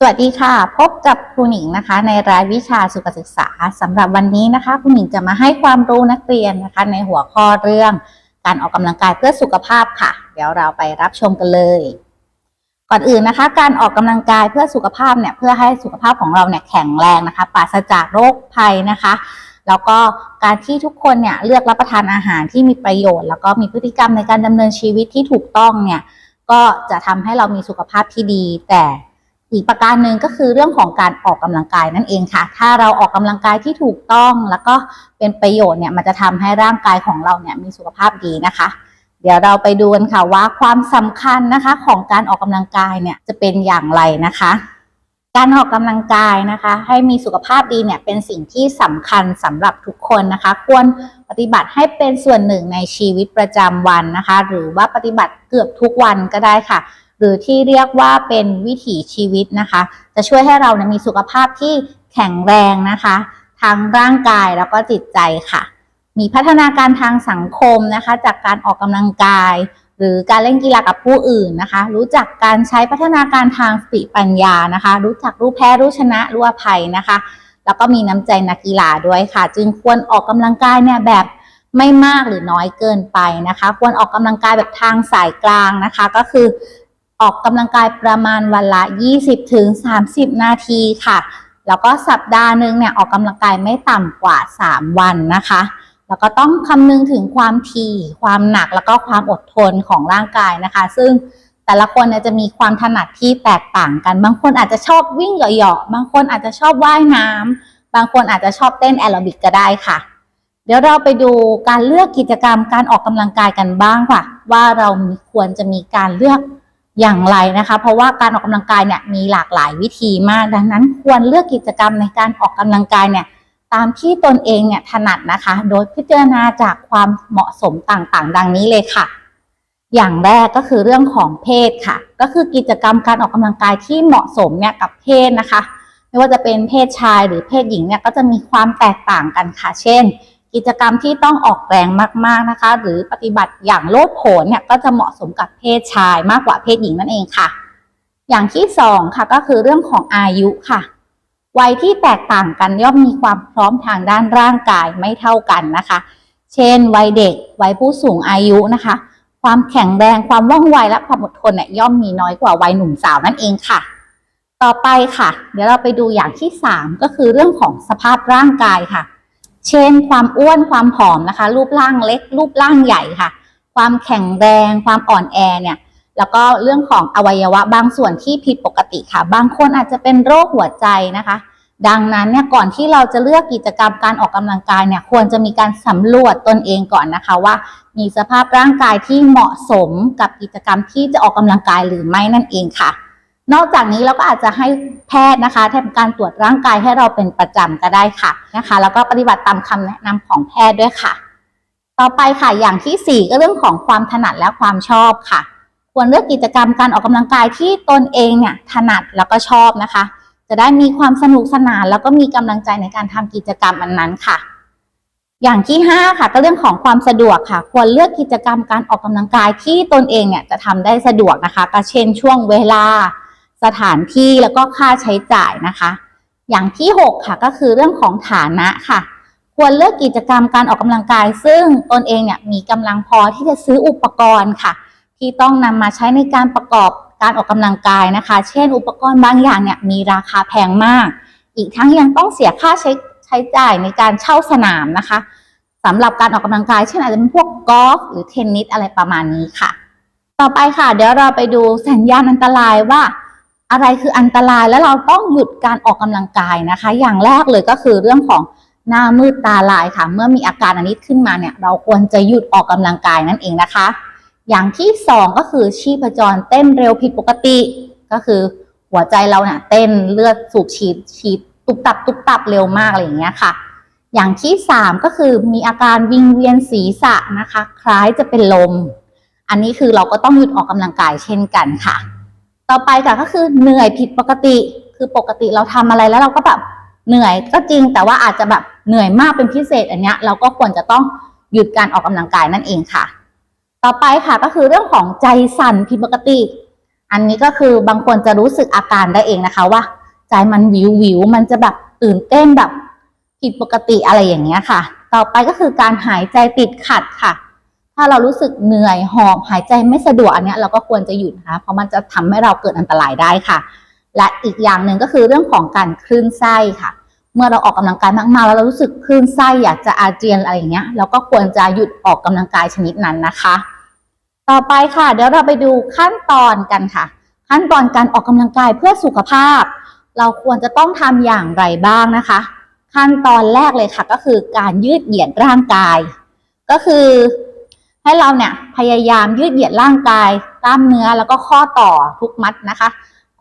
สวัสดีค่ะ พบกับครูหนิงนะคะ ในรายวิชาสุขศึกษาสำหรับวันนี้นะคะครูหนิงจะมาให้ความรู้นักเรียนนะคะ ในหัวข้อเรื่องการออกกำลังกายเพื่อสุขภาพค่ะ เดี๋ยวเราไปรับชมกันเลย ก่อนอื่นนะคะ การออกกำลังกายเพื่อสุขภาพเนี่ยเพื่อให้สุขภาพของเราเนี่ยแข็งแรงนะคะปราศจากโรคภัยนะคะ แล้วก็การที่ทุกคนเนี่ยเลือกรับประทานอาหารที่มีประโยชน์ แล้วก็มีพฤติกรรมในการดำเนินชีวิตที่ถูกต้องเนี่ยก็จะทำให้เรามีสุขภาพที่ดีแต่ อีกประการหนึ่งก็คือเรื่องของการออกกำลังกายนั่นเองค่ะ ถ้าเราออกกำลังกายที่ถูกต้องแล้วก็เป็นประโยชน์เนี่ยมันจะทำให้ร่างกายของเราเนี่ยมีสุขภาพดีนะคะ เดี๋ยวเราไปดูกันค่ะว่าความสำคัญนะคะของการออกกำลังกายเนี่ยจะเป็นอย่างไรนะคะ การออกกำลังกายนะคะ ให้มีสุขภาพดีเนี่ยเป็นสิ่งที่สำคัญสำหรับทุกคนนะคะ ควรปฏิบัติให้เป็นส่วนหนึ่งในชีวิตประจำวันนะคะ หรือว่าปฏิบัติเกือบทุกวันก็ได้ค่ะ หรือที่เรียกว่าเป็นวิถีชีวิตนะคะ จะช่วยให้เรานี่ยมีสุขภาพที่แข็งแรงนะคะ ทั้งร่างกายแล้วก็จิตใจค่ะ มีพัฒนาการทางสังคมนะคะ จากการออกกำลังกาย หรือการเล่นกีฬากับผู้อื่นนะคะ รู้จักการใช้พัฒนาการทางสติปัญญานะคะ รู้จักรู้แพ้รู้ชนะรู้อภัยนะคะ แล้วก็มีน้ำใจนักกีฬาด้วยค่ะ จึงควรออกกำลังกายเนี่ยแบบไม่มากหรือน้อยเกินไปนะคะ ควรออกกำลังกายแบบทางสายกลางนะคะ ก็คือ ออกกำลังกายประมาณวันละ 20ถึง30 นาทีค่ะ แล้วก็สัปดาห์หนึ่งเนี่ยออกกำลังกายไม่ต่ำกว่า 3 วันนะคะ แล้วก็ต้องคำนึงถึงความถี่ความหนักแล้วก็ความอดทนของร่างกายนะคะ ซึ่งแต่ละคนเนี่ยจะมีความถนัดที่แตกต่างกัน บางคนอาจจะชอบวิ่งเหยาะๆบางคนอาจจะชอบว่ายน้ำบางคนอาจจะชอบเต้นแอโรบิกก็ได้ค่ะเดี๋ยวเราไปดูการเลือกกิจกรรมการออกกำลังกายกันบ้างค่ะ ว่าเราควรจะมีการเลือก อย่างไรนะคะ เพราะว่าการออกกำลังกายเนี่ยมีหลากหลายวิธีมาก ดังนั้นควรเลือกกิจกรรมในการออกกำลังกายเนี่ยตามที่ตนเองเนี่ยถนัดนะคะ โดยพิจารณาจากความเหมาะสมต่างๆ ดังนี้เลยค่ะ อย่างแรกก็คือเรื่องของเพศค่ะ ก็คือกิจกรรมการออกกำลังกายที่เหมาะสมเนี่ยกับเพศนะคะ ไม่ว่าจะเป็นเพศชายหรือเพศหญิงเนี่ยก็จะมีความแตกต่างกันค่ะ เช่น กิจกรรมที่ต้องออกแรงมากๆนะคะ หรือปฏิบัติอย่างโลดโผนเนี่ยก็จะเหมาะสมกับเพศชายมากกว่าเพศหญิงนั่นเองค่ะ อย่างที่สองค่ะก็คือเรื่องของอายุค่ะวัยที่แตกต่างกันย่อมมีความพร้อมทางด้านร่างกายไม่เท่ากันนะคะ เช่น วัยเด็ก วัยผู้สูงอายุนะคะ ความแข็งแรง ความว่องไว และความอดทนเนี่ยย่อมมีน้อยกว่าวัยหนุ่มสาวนั่นเองค่ะ ต่อไปค่ะ เดี๋ยวเราไปดูอย่างที่สามก็คือเรื่องของสภาพร่างกายค่ะ เช่น ความอ้วนความผอมนะคะ รูปร่างเล็ก รูปร่างใหญ่ค่ะ ความแข็งแรง ความอ่อนแอเนี่ยแล้วก็เรื่องของอวัยวะบางส่วนที่ผิดปกติค่ะ บางคนอาจจะเป็นโรคหัวใจนะคะ ดังนั้นเนี่ยก่อนที่เราจะเลือกกิจกรรมการออกกำลังกายเนี่ยควรจะมีการสำรวจตนเองก่อนนะคะว่า มีสภาพร่างกายที่เหมาะสมกับกิจกรรมที่จะออกกำลังกายหรือไม่นั่นเองค่ะ นอกจากนี้เราก็อาจจะให้แพทย์นะคะทำการตรวจร่างกายให้เราเป็นประจำก็ได้ค่ะนะคะ แล้วก็ปฏิบัติตามคำแนะนำของแพทย์ด้วยค่ะ ต่อไปค่ะอย่างที่สี่ก็เรื่องของความถนัดและความชอบค่ะ ควรเลือกกิจกรรมการออกกำลังกายที่ตนเองเนี่ยถนัดแล้วก็ชอบนะคะ จะได้มีความสนุกสนาน แล้วก็มีกำลังใจในการทำกิจกรรมอันนั้นค่ะอย่างที่ห้าค่ะก็เรื่องของความสะดวกค่ะ ควรเลือกกิจกรรมการออกกำลังกายที่ตนเองเนี่ยจะทำได้สะดวกนะคะก็เช่นช่วงเวลา สถานที่แล้วก็ค่าใช้จ่ายนะคะ อย่างที่หกค่ะก็คือเรื่องของฐานะค่ะ ควรเลือกกิจกรรมการออกกำลังกาย ซึ่งตนเองเนี่ยมีกำลังพอที่จะซื้ออุปกรณ์ค่ะ ที่ต้องนำมาใช้ในการประกอบการออกกำลังกายนะคะ เช่น อุปกรณ์บางอย่างเนี่ยมีราคาแพงมาก อีกทั้งยังต้องเสียค่าใช้ใช้จ่ายในการเช่าสนามนะคะสำหรับการออกกำลังกายเช่นอาจจะเป็นพวกกอล์ฟหรือเทนนิสอะไรประมาณนี้ค่ะ ต่อไปค่ะ เดี๋ยวเราไปดูสัญญาณอันตรายว่า อะไรคืออันตรายแล้วเราต้องหยุดการออกกำลังกายนะคะ อย่างแรกเลยก็คือเรื่องของหน้ามืดตาลายค่ะ เมื่อมีอาการอันนี้ขึ้นมาเนี่ย เราควรจะหยุดออกกำลังกายนั่นเองนะคะ อย่างที่สองก็คือชีพจรเต้นเร็วผิดปกติ ก็คือหัวใจเราเนี่ยเต้นเลือดสูบฉีดฉีดตุบตับตุบตับเร็วมากอะไรอย่างเงี้ยค่ะ อย่างที่สามก็คือมีอาการวิงเวียนศีรษะนะคะ คล้ายจะเป็นลม อันนี้คือเราก็ต้องหยุดออกกำลังกายเช่นกันค่ะ ต่อไปค่ะก็คือเหนื่อยผิดปกติ คือปกติเราทำอะไรแล้วเราก็แบบเหนื่อยก็จริงแต่ว่าอาจจะแบบเหนื่อยมากเป็นพิเศษอันเนี้ยเราก็ควรจะต้องหยุดการออกกำลังกายนั่นเองค่ะ ต่อไปค่ะก็คือเรื่องของใจสั่นผิดปกติ อันนี้ก็คือบางคนจะรู้สึกอาการได้เองนะคะว่า ใจมันวิววิวมันจะแบบตื่นเต้นแบบผิดปกติอะไรอย่างเงี้ยค่ะ ต่อไปก็คือการหายใจติดขัดค่ะ ถ้าเรารู้สึกเหนื่อยหอบหายใจไม่สะดวกอันนี้เราก็ควรจะหยุดนะคะเพราะมันจะทำให้เราเกิดอันตรายได้ค่ะ และอีกอย่างหนึ่งก็คือเรื่องของการคลื่นไส้ค่ะ เมื่อเราออกกำลังกายมากๆ แล้วเรารู้สึกคลื่นไส้อยากจะอาเจียนอะไรอย่างเงี้ยเราก็ควรจะหยุดออกกำลังกายชนิดนั้นนะคะ ต่อไปค่ะเดี๋ยวเราไปดูขั้นตอนกันค่ะ ขั้นตอนการออกกำลังกายเพื่อสุขภาพ เราควรจะต้องทำอย่างไรบ้างนะคะ ขั้นตอนแรกเลยค่ะก็คือการยืดเหยียดร่างกาย ก็คือ ให้เราเนี่ยพยายามยืดเหยียดร่างกายกล้ามเนื้อแล้วก็ข้อต่อทุกมัดนะคะ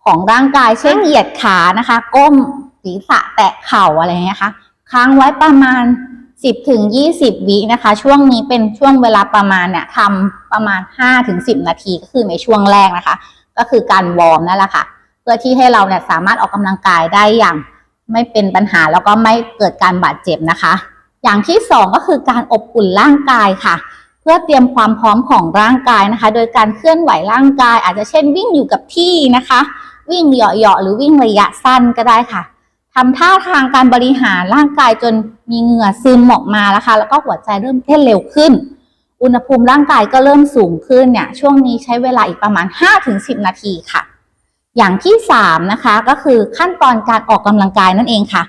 ของร่างกายเช่นเหยียดขานะคะ ก้มศีรษะแตะเข่าอะไรเงี้ยค่ะค้างไว้ประมาณ 10ถึง20 วินะคะ ช่วงนี้เป็นช่วงเวลาประมาณเนี่ยทำประมาณ5ถึง10 นาทีก็คือในช่วงแรกนะคะ ก็คือการวอร์มนั่นแหละค่ะ เพื่อที่ให้เราเนี่ยสามารถออกกำลังกายได้อย่างไม่เป็นปัญหาแล้วก็ไม่เกิดการบาดเจ็บนะคะ อย่างที่สองก็คือการอบอุ่นร่างกายค่ะ พื่อเตรียมความพร้อมของร่างกายนะคะ โดยการเคลื่อนไหวร่างกาย อาจจะเช่นวิ่งอยู่กับที่นะคะ วิ่งเหยาะๆหรือวิ่งระยะสั้นก็ได้ค่ะทำท่าทางการบริหารร่างกายจนมีเหงื่อซึมออกมาแล้วค่ะแล้วก็หัวใจเริ่มเต้นเร็วขึ้น อุณหภูมิร่างกายก็เริ่มสูงขึ้นเนี่ยช่วงนี้ใช้เวลาอีกประมาณ 5-10 นาทีค่ะ อย่างที่สามนะคะก็คือขั้นตอนการออกกำลังกายนั่นเองค่ะ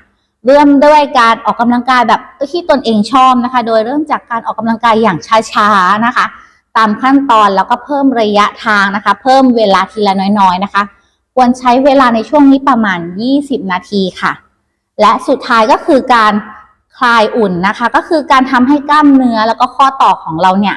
เริ่มด้วยการออกกำลังกายแบบที่ตนเองชอบนะคะ โดยเริ่มจากการออกกำลังกายอย่างช้าๆนะคะ ตามขั้นตอนแล้วก็เพิ่มระยะทางนะคะ เพิ่มเวลาทีละน้อยๆนะคะ ควรใช้เวลาในช่วงนี้ประมาณ 20 นาทีค่ะ และสุดท้ายก็คือการคลายอุ่นนะคะ ก็คือการทำให้กล้ามเนื้อแล้วก็ข้อต่อของเราเนี่ย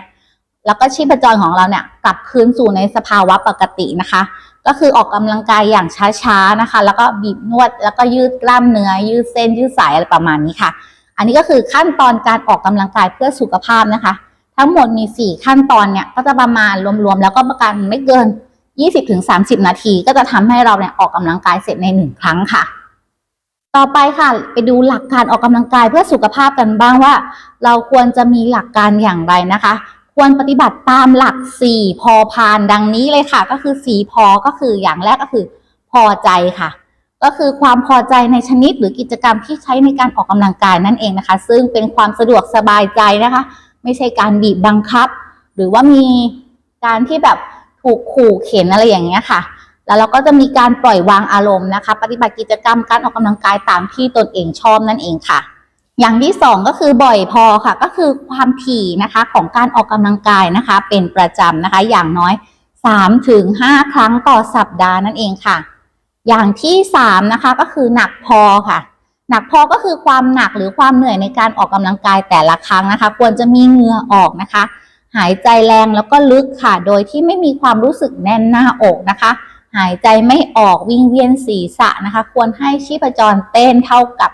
แล้วก็ชีพจรของเราเนี่ยกลับคืนสู่ในสภาวะปกตินะคะก็คือออกกำลังกายอย่างช้าๆนะคะ แล้วก็บีบนวดแล้วก็ยืดกล้ามเนื้อ ยืดเส้น ยืดสายอะไรประมาณนี้ค่ะ อันนี้ก็คือขั้นตอนการออกกำลังกายเพื่อสุขภาพนะคะ ทั้งหมดมี 4 ขั้นตอนเนี่ยก็จะประมาณรวมๆแล้วก็ประกันไม่เกิน 20-30 นาที ก็จะทำให้เราเนี่ยออกกำลังกายเสร็จในหนึ่งครั้งค่ะ ต่อไปค่ะไปดูหลักการออกกำลังกายเพื่อสุขภาพกันบ้างว่า เราควรจะมีหลักการอย่างไรนะคะ ควรปฏิบัติตามหลัก4พอพานดังนี้เลยค่ะ ก็คือ4พอก็คืออย่างแรกก็คือ พอใจค่ะ ก็คือความพอใจในชนิดหรือกิจกรรมที่ใช้ในการออกกำลังกายนั่นเองนะคะ ซึ่งเป็นความสะดวกสบายใจนะคะ ไม่ใช่การบีบบังคับ หรือว่ามีการที่แบบถูกขู่เข็นอะไรอย่างเงี้ยค่ะ แล้วเราก็จะมีการปล่อยวางอารมณ์นะคะ ปฏิบัติกิจกรรมการออกกำลังกายตามที่ตนเองชอบนั่นเองค่ะ อย่างที่สองก็คือบ่อยพอค่ะ ก็คือความถี่นะคะของการออกกำลังกายนะคะ เป็นประจำนะคะ อย่างน้อย3ถึง5ครั้งต่อสัปดาห์นั่นเองค่ะ อย่างที่สามนะคะก็คือหนักพอค่ะ หนักพอก็คือความหนักหรือความเหนื่อยในการออกกำลังกายแต่ละครั้งนะคะ ควรจะมีเหงื่อออกนะคะ หายใจแรงแล้วก็ลึกค่ะ โดยที่ไม่มีความรู้สึกแน่นหน้าอกนะคะ หายใจไม่ออกวิ่งเวียนศีรษะนะคะ ควรให้ชีพจรเต้นเท่ากับ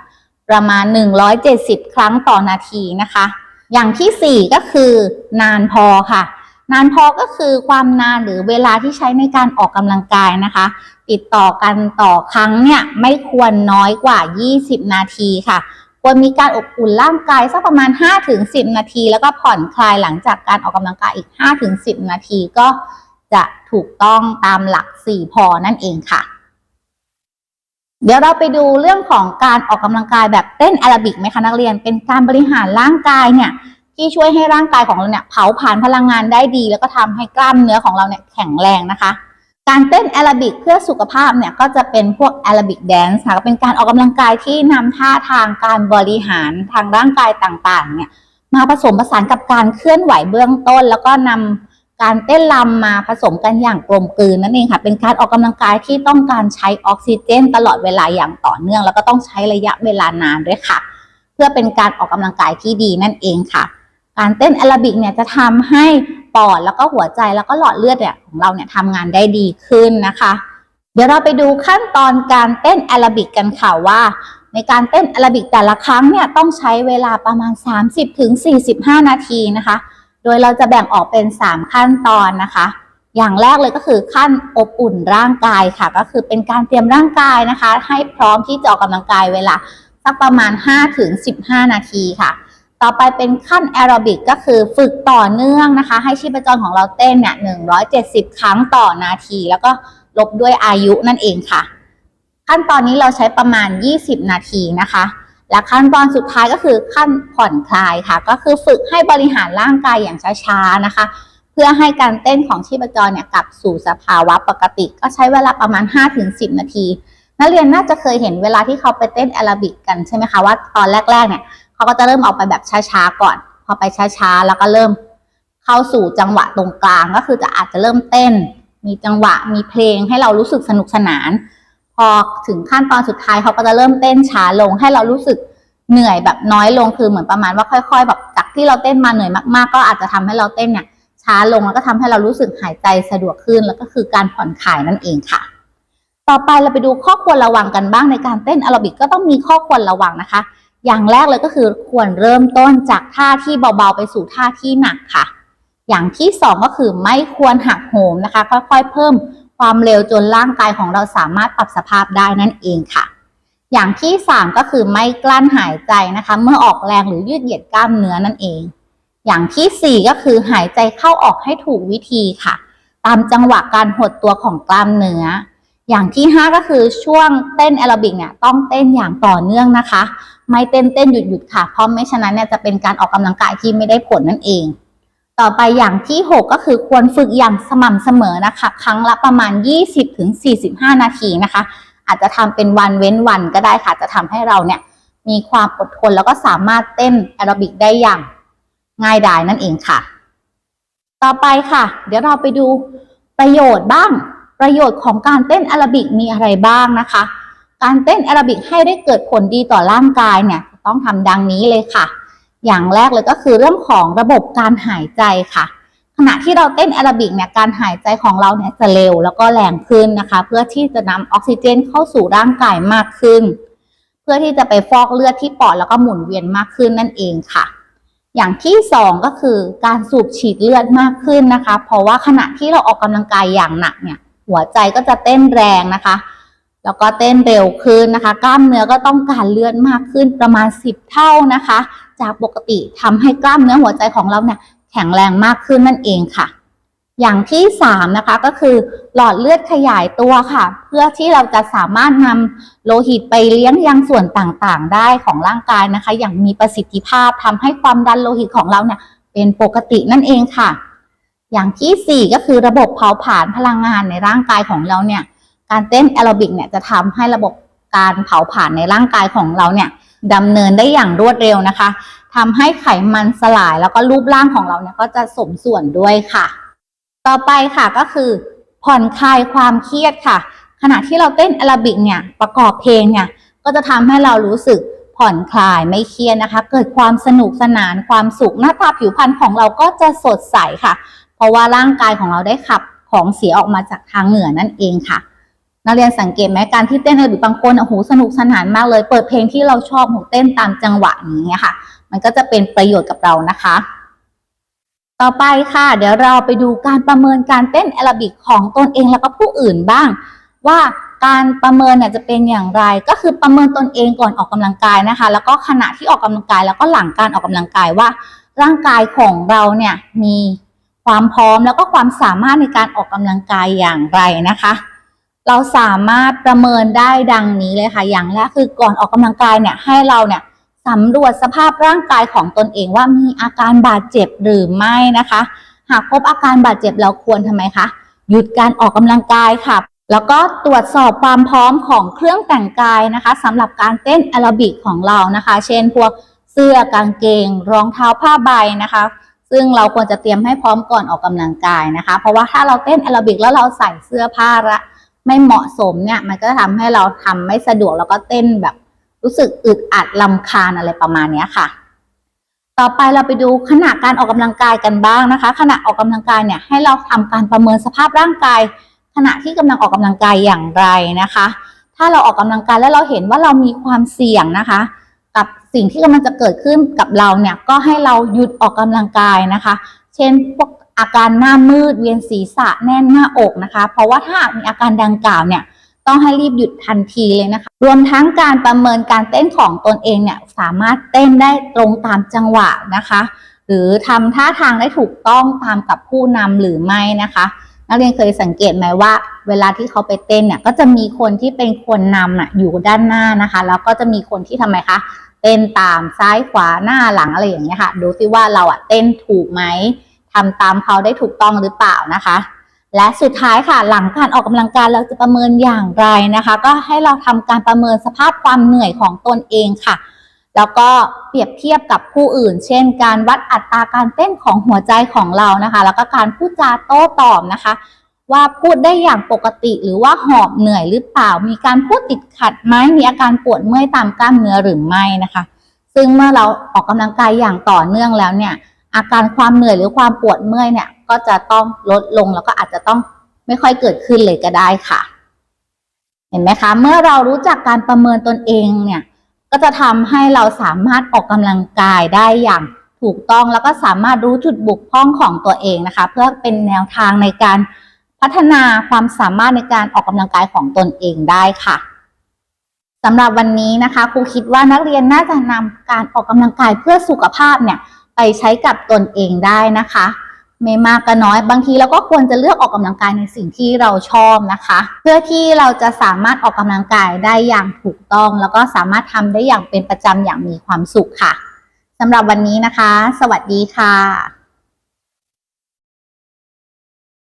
ประมาณ 170 ครั้งต่อนาทีนะคะ อย่างที่ 4 ก็คือนานพอค่ะ นานพอก็คือความนานหรือเวลาที่ใช้ในการออกกำลังกายนะคะ ติดต่อกันต่อครั้งเนี่ยไม่ควรน้อยกว่า 20 นาทีค่ะ ควรมีการอบอุ่นร่างกายสักประมาณ 5-10 นาที แล้วก็ผ่อนคลายหลังจากการออกกำลังกายอีก 5-10 นาทีก็จะถูกต้องตามหลัก 4 พอนั่นเองค่ะ เดี๋ยวเราไปดูเรื่องของการออกกำลังกายแบบเต้นแอโรบิกไหมคะนักเรียน เป็นการบริหารร่างกายเนี่ยที่ช่วยให้ร่างกายของเราเนี่ยเผาผลาญพลังงานได้ดี แล้วก็ทำให้กล้ามเนื้อของเราเนี่ยแข็งแรงนะคะ การเต้นแอโรบิกเพื่อสุขภาพเนี่ยก็จะเป็นพวกแอโรบิกแดนซ์ค่ะเป็นการออกกำลังกายที่นำท่าทางการบริหารทางร่างกายต่างๆเนี่ยมาผสมผสานกับการเคลื่อนไหวเบื้องต้น แล้วก็นำ การเต้นรำมาผสมกันอย่างกลมกลืนนั่นเองค่ะ เป็นการออกกำลังกายที่ต้องการใช้ออกซิเจน ตลอดเวลาอย่างต่อเนื่อง แล้วก็ต้องใช้ระยะเวลานานด้วยค่ะ เพื่อเป็นการออกกำลังกายที่ดีนั่นเองค่ะ การเต้นแอโรบิกเนี่ยจะทำให้ปอดแล้วก็หัวใจแล้วก็หลอดเลือดเนี่ยของเราเนี่ยทำงานได้ดีขึ้นนะคะ เดี๋ยวเราไปดูขั้นตอนการเต้นแอโรบิกกันค่ะว่า ในการเต้นแอโรบิกแต่ละครั้งเนี่ยต้องใช้เวลาประมาณ 30-45 นาทีนะคะ โดยเราจะแบ่งออกเป็น 3 ขั้นตอนนะคะ อย่างแรกเลยก็คือขั้นอบอุ่นร่างกายค่ะ ก็คือเป็นการเตรียมร่างกายนะคะ ให้พร้อมที่จะออกกำลังกายเวลาสักประมาณ 5-15 นาทีค่ะ ต่อไปเป็นขั้นแอโรบิกก็คือฝึกต่อเนื่องนะคะ ให้ชีพจรของเราเต้นเนี่ย 170 ครั้งต่อนาที แล้วก็ลบด้วยอายุนั่นเองค่ะ ขั้นตอนนี้เราใช้ประมาณ 20 นาทีนะคะ และขั้นตอนสุดท้ายก็คือขั้นผ่อนคลายค่ะ ก็คือฝึกให้บริหารร่างกายอย่างช้าๆนะคะ เพื่อให้การเต้นของชีพจรเนี่ยกลับสู่สภาวะปกติ ก็ใช้เวลาประมาณ 5-10 นาที นักเรียนน่าจะเคยเห็นเวลาที่เขาไปเต้นแอโรบิกกันใช่ไหมคะว่าตอนแรกๆเนี่ยเขาก็จะเริ่มออกไปแบบช้าๆก่อน พอไปช้าๆแล้วก็เริ่มเข้าสู่จังหวะตรงกลางก็คือจะอาจจะเริ่มเต้น มีจังหวะมีเพลงให้เรารู้สึกสนุกสนาน พอถึงขั้นตอนสุดท้ายเขาก็จะเริ่มเต้นช้าลง ให้เรารู้สึกเหนื่อยแบบน้อยลงคือเหมือนประมาณว่าค่อยๆแบบจากที่เราเต้นมาเหนื่อยมากๆ ก็อาจจะทำให้เราเต้นเนี่ยช้าลงแล้วก็ทำให้เรารู้สึกหายใจสะดวกขึ้นแล้วก็คือการผ่อนคลายนั่นเองค่ะ ต่อไปเราไปดูข้อควรระวังกันบ้างในการเต้นแอโรบิกก็ต้องมีข้อควรระวังนะคะ อย่างแรกเลยก็คือควรเริ่มต้นจากท่าที่เบาๆไปสู่ท่าที่หนักค่ะ อย่างที่สองก็คือไม่ควรหักโหมนะคะ ค่อยๆเพิ่ม ความเร็วจนร่างกายของเราสามารถปรับสภาพได้นั่นเองค่ะ อย่างที่สามก็คือไม่กลั้นหายใจนะคะ เมื่อออกแรงหรือยืดเหยียดกล้ามเนื้อนั่นเอง อย่างที่สี่ก็คือหายใจเข้าออกให้ถูกวิธีค่ะ ตามจังหวะการหดตัวของกล้ามเนื้อ อย่างที่ห้าก็คือช่วงเต้นแอโรบิกเนี่ยต้องเต้นอย่างต่อเนื่องนะคะ ไม่เต้นเต้นหยุดหยุดค่ะ เพราะไม่ฉะนั้นเนี่ยจะเป็นการออกกำลังกายที่ไม่ได้ผลนั่นเอง ต่อไปอย่างที่ 6 ก็คือควรฝึกอย่างสม่ำเสมอนะคะ ครั้งละประมาณ 20-45ถึง45 นาทีนะคะ อาจจะทำเป็นวันเว้นวันก็ได้ค่ะ จะทำให้เราเนี่ยมีความอดทนแล้วก็สามารถเต้นแอโรบิกได้อย่างง่ายดายนั่นเองค่ะ ต่อไปค่ะ เดี๋ยวเราไปดูประโยชน์บ้าง ประโยชน์ของการเต้นแอโรบิกมีอะไรบ้างนะคะ การเต้นแอโรบิกให้ได้เกิดผลดีต่อร่างกายเนี่ย ต้องทำดังนี้เลยค่ะ อย่างแรกเลยก็คือเรื่องของระบบการหายใจค่ะ ขณะที่เราเต้นแอโรบิกเนี่ยการหายใจของเราเนี่ยจะเร็วแล้วก็แรงขึ้นนะคะ เพื่อที่จะนำออกซิเจนเข้าสู่ร่างกายมากขึ้น เพื่อที่จะไปฟอกเลือดที่ปอดแล้วก็หมุนเวียนมากขึ้นนั่นเองค่ะอย่างที่สองก็คือการสูบฉีดเลือดมากขึ้นนะคะ เพราะว่าขณะที่เราออกกำลังกายอย่างหนักเนี่ย หัวใจก็จะเต้นแรงนะคะ แล้วก็เต้นเร็วขึ้นนะคะ กล้ามเนื้อก็ต้องการเลือดมากขึ้นประมาณ 10 เท่านะคะ จากปกติทำให้กล้ามเนื้อหัวใจของเราเนี่ยแข็งแรงมากขึ้นนั่นเองค่ะ อย่างที่สามนะคะก็คือหลอดเลือดขยายตัวค่ะ เพื่อที่เราจะสามารถนำโลหิตไปเลี้ยงยังส่วนต่างๆ ได้ของร่างกายนะคะ อย่างมีประสิทธิภาพทำให้ความดันโลหิตของเราเนี่ยเป็นปกตินั่นเองค่ะ อย่างที่สี่ก็คือระบบเผาผลาญพลังงานในร่างกายของเราเนี่ย การเต้นแอโรบิกเนี่ยจะทำให้ระบบการเผาผลาญในร่างกายของเราเนี่ยดำเนินได้อย่างรวดเร็วนะคะทำให้ไขมันสลายแล้วก็รูปร่างของเราเนี่ยก็จะสมส่วนด้วยค่ะ ต่อไปค่ะก็คือผ่อนคลายความเครียดค่ะ ขณะที่เราเต้นแอโรบิกเนี่ยประกอบเพลงเนี่ยก็จะทำให้เรารู้สึกผ่อนคลายไม่เครียดนะคะ เกิดความสนุกสนานความสุขหน้าตาผิวพรรณของเราก็จะสดใสค่ะ เพราะว่าร่างกายของเราได้ขับของเสียออกมาจากทางเหนือนั่นเองค่ะ นักเรียนสังเกตไหมการที่เต้นแอรบิบางคนโอ้โหสนุกสนานมากเลย เปิดเพลงที่เราชอบหูเต้นตามจังหวะอย่างเงี้ยค่ะ มันก็จะเป็นประโยชน์กับเรานะคะ ต่อไปค่ะ เดี๋ยวเราไปดูการประเมินการเต้นแอโรบิกของตนเองแล้วก็ผู้อื่นบ้าง ว่าการประเมินเนี่ยจะเป็นอย่างไร ก็คือประเมินตนเองก่อนออกกำลังกายนะคะ แล้วก็ขณะที่ออกกำลังกายแล้วก็หลังการออกกำลังกายว่า ร่างกายของเราเนี่ยมีความพร้อมแล้วก็ความสามารถในการออกกำลังกายอย่างไรนะคะ เราสามารถประเมินได้ดังนี้เลยค่ะ อย่างแรกคือก่อนออกกำลังกายเนี่ยให้เราเนี่ยสำรวจสภาพร่างกายของตนเองว่ามีอาการบาดเจ็บหรือไม่นะคะ หากพบอาการบาดเจ็บเราควรทำไมคะหยุดการออกกำลังกายค่ะ แล้วก็ตรวจสอบความพร้อมของเครื่องแต่งกายนะคะสำหรับการเต้นแอโรบิกของเรานะคะ เช่นพวกเสื้อกางเกง รองเท้าผ้าใบนะคะ ซึ่งเราควรจะเตรียมให้พร้อมก่อนออกกำลังกายนะคะ เพราะว่าถ้าเราเต้นแอโรบิกแล้วเราใส่เสื้อผ้าละ ไม่เหมาะสมเนี่ย มันก็จะทำให้เราทำไม่สะดวกแล้วก็เต้นแบบ รู้สึกอึดอัดลำคาญอะไรประมาณเนี้ยค่ะ ต่อไปเราไปดูขณะการออกกำลังกายกันบ้างนะคะ ขณะออกกำลังกายเนี่ยให้เราทำการประเมินสภาพร่างกาย ขณะที่กำลังออกกำลังกายอย่างไรนะคะ ถ้าเราออกกำลังกายแล้วเราเห็นว่าเรามีความเสี่ยงนะคะ กับสิ่งที่กำลังจะเกิดขึ้นกับเราเนี่ยก็ให้เราหยุดออกกำลังกายนะคะ เช่นพวก อาการหน้ามืดเวียนศีรษะแน่นหน้าอกนะคะ เพราะว่าถ้ามีอาการดังกล่าวเนี่ยต้องให้รีบหยุดทันทีเลยนะคะ รวมทั้งการประเมินการเต้นของตนเองเนี่ยสามารถเต้นได้ตรงตามจังหวะนะคะ หรือทำท่าทางได้ถูกต้องตามกับผู้นำหรือไม่นะคะ นักเรียนเคยสังเกตไหมว่า เวลาที่เขาไปเต้นเนี่ยก็จะมีคนที่เป็นคนนำน่ะอยู่ด้านหน้านะคะ แล้วก็จะมีคนที่ทำไมคะเต้นตามซ้ายขวาหน้าหลังอะไรอย่างเงี้ยค่ะ ดูซิว่าเราอะเต้นถูกไหม ทำตามเขาได้ถูกต้องหรือเปล่านะคะ และสุดท้ายค่ะหลังการออกกำลังกายเราจะประเมินอย่างไรนะคะ ก็ให้เราทำการประเมินสภาพความเหนื่อยของตนเองค่ะ แล้วก็เปรียบเทียบกับผู้อื่น เช่น การวัดอัตราการเต้นของหัวใจของเรานะคะ แล้วก็การพูดจาโต้ตอบนะคะว่าพูดได้อย่างปกติหรือว่าหอบเหนื่อยหรือเปล่า มีการพูดติดขัดไหมมีอาการปวดเมื่อยตามกล้ามเนื้อหรือไม่นะคะ ซึ่งเมื่อเราออกกำลังกายอย่างต่อเนื่องแล้วเนี่ย อาการความเหนื่อยหรือความปวดเมื่อยเนี่ย ก็จะต้องลดลงแล้วก็อาจจะต้องไม่ค่อยเกิดขึ้นเลยก็ได้ค่ะ เห็นไหมคะ เมื่อเรารู้จักการประเมินตนเองเนี่ย ก็จะทำให้เราสามารถออกกำลังกายได้อย่างถูกต้องแล้วก็สามารถรู้จุดบกพร่องของตัวเองนะคะ เพื่อเป็นแนวทางในการพัฒนาความสามารถในการออกกำลังกายของตนเองได้ค่ะสำหรับวันนี้นะคะครูคิดว่านักเรียนน่าจะนำการออกกำลังกายเพื่อสุขภาพเนี่ย ไปใช้กับตนเองได้นะคะ ไม่มากก็น้อย บางทีเราก็ควรจะเลือกออกกำลังกายในสิ่งที่เราชอบนะคะ เพื่อที่เราจะสามารถออกกำลังกายได้อย่างถูกต้อง แล้วก็สามารถทำได้อย่างเป็นประจำอย่างมีความสุขค่ะสำหรับวันนี้นะคะ สวัสดีค่ะ